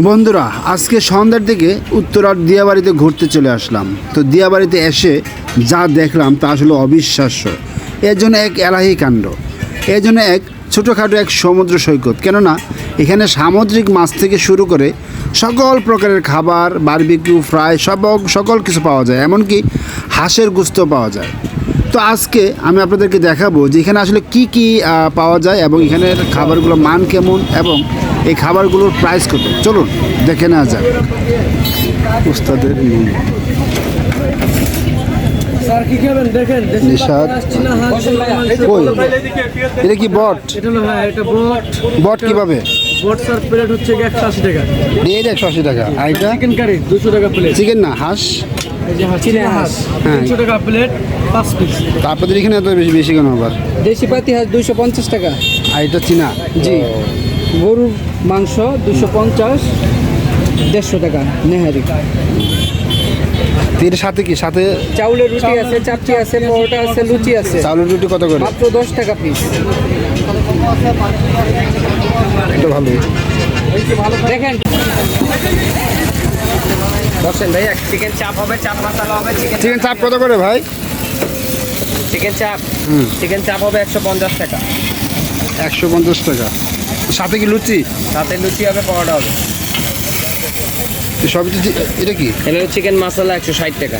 বন্ধুরা, আজকে সন্ধ্যার দিকে উত্তরার দিয়াবাড়িতে ঘুরতে চলে আসলাম। তো দিয়াবাড়িতে এসে যা দেখলাম তা আসলে অবিশ্বাস্য। এর জন্য এক এলাহি কাণ্ড। এর জন্য এক ছোটোখাটো এক সমুদ্র সৈকত। কেননা, এখানে সামুদ্রিক মাছ থেকে শুরু করে সকল প্রকারের খাবার, বারবিকিউ, ফ্রাই, সব সকল কিছু পাওয়া যায়। এমনকি হাঁসের গুস্ত পাওয়া যায়। তো আজকে আমি আপনাদেরকে দেখাবো যে এখানে আসলে কি কি পাওয়া যায় এবং এখানের খাবারগুলোর মান কেমন এবং এই খাবারগুলোর প্রাইস কত? চলুন দেখে নেওয়া যাক। উস্তাদের। এটা কি বট? হ্যাঁ বট। বট কীভাবে? বট স্যার প্লেট হচ্ছে একশো আশি টাকা। দিয়ে একশো আশি টাকা। আর এটা? চিকেন কারি দুশো টাকা প্লেট চিকেন না হাঁস? হাঁস হ্যাঁ। আপনাদের এখানে এত বেশি বেশি কেন আবার? দেশি পাতি হাঁস দুইশো পঞ্চাশ টাকা। আর এটা চীনা? জি। গরুর মাংস দুশো পঞ্চাশ দেড়শো টাকা নেহারি। এর সাথে কি? সাথে চাউলের রুটি আছে চাপটি আছে পরোটা আছে লুচি আছে। চাউলের রুটি কত করে? মাত্র দশ টাকা পিস এটা ভালো। দেখেন। বসেন ভাই এক চিকেন চাপ হবে চাপ মশলা হবে চিকেন চিকেন চাপ কত করে ভাই? চিকেন চাপ চিকেন চাপ হবে একশো পঞ্চাশ টাকা। একশো পঞ্চাশ টাকা। সাথে কি লুচি? সাথে লুচি হবে পরোটা হবে। এটা কি? এটা হলো চিকেন মশলা একশো ষাট টাকা।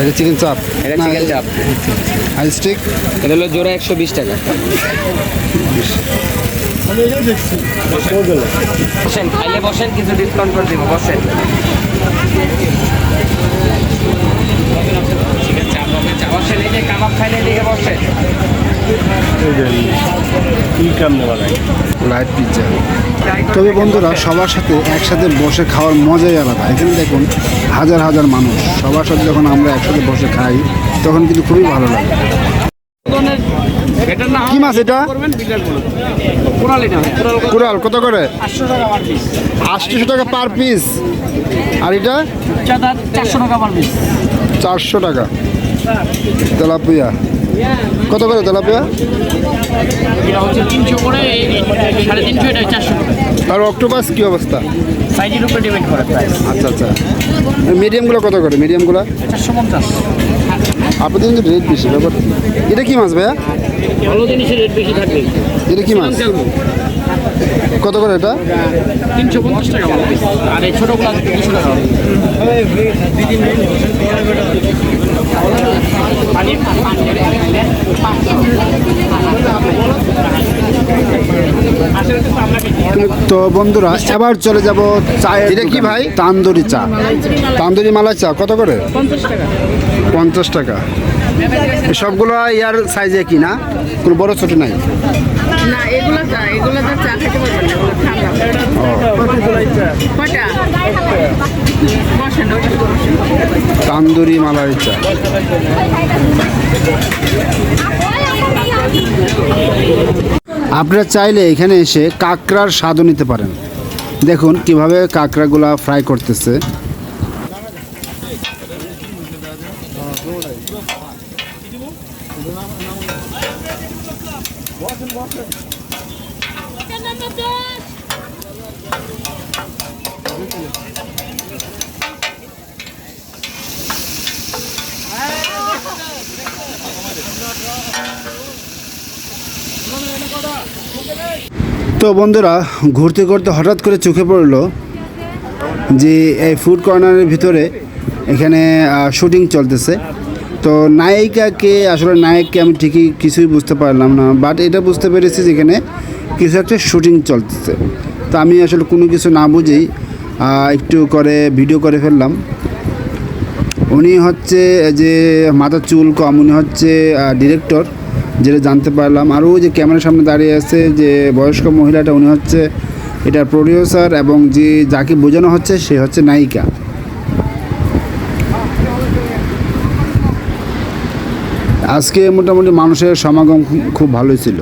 এটা চিকেন চাপ এটা চিকেন চাপ আর স্টিক এটা হলো জোড়া একশো বিশ টাকা। বসেন খাইলে বসেন কিছু ডিসকাউন্ট করে দিব বসেন। চিকেন চাপ হবে চাপ বসেন এই যে কাবাব খাইলে দিকে বসেন। লাইট পিৎজা তবে বন্ধুরা সবার সাথে একসাথে বসে খাওয়ার মজাই আলাদা। এখানে দেখুন হাজার হাজার মানুষ। সবার সাথে যখন আমরা একসাথে বসে খাই তখন কিন্তু খুবই ভালো লাগে। কি মাছ এটা? কুড়াল কত করে? আটশো টাকা পার পিস আর এটা? চারশো টাকা পার পিস চারশো টাকা। তেলাপিয়া। কত করে তেলাপিয়া আর অক্টোপাস কি অবস্থা? সাইজের উপরে ডিপেন্ড করে আচ্ছা আচ্ছা। মিডিয়ামগুলো কত করে? মিডিয়ামগুলো চারশো পঞ্চাশ। আপনাদের কিন্তু রেট বেশি ব্যাপার এটা কি মাছ ভাইয়া? ভালো জিনিসের রেট বেশি থাকবে। এটা কি মাছ? কত করে এটা? তিনশো পঞ্চাশ টাকা আর এই ছোটোগুলো দুশো টাকা। তো বন্ধুরা এবার চলে যাব চায়ের এটা কি ভাই? তান্দুরি চা। তান্দুরি মালাই চা কত করে? পঞ্চাশ টাকা। সবগুলো ইয়ার সাইজে কি না? কোনো বড় ছোট নাই? না তান্দুরি মালাই চা আপনারা চাইলে এখানে এসে কাঁকড়ার স্বাদও নিতে পারেন। দেখুন কীভাবে কাঁকড়াগুলা ফ্রাই করতেছে। তো বন্ধুরা, ঘুরতে ঘুরতে হঠাৎ করে চোখে পড়ল যে এই ফুড কর্নারের ভিতরে এখানে শুটিং চলতেছে। তো নায়িকাকে, আসলে নায়ককে আমি ঠিকই কিছুই বুঝতে পারলাম না বাট এটা বুঝতে পেরেছি যে এখানে কিছু একটা শুটিং চলতেছে। তো আমি আসলে কোনো কিছু না বুঝেই একটু করে ভিডিও করে ফেললাম। উনি হচ্ছে যে মাথার চুল কম, উনি হচ্ছে ডিরেক্টর যেটা জানতে পারলাম। আরও যে ক্যামেরার সামনে দাঁড়িয়ে আছে যে বয়স্ক মহিলাটা, উনি হচ্ছে এটার প্রডিউসার এবং যে যাকে বোঝানো হচ্ছে সে হচ্ছে নায়িকা। আজকে মোটামুটি মানুষের সমাগম খুব ভালোই ছিল।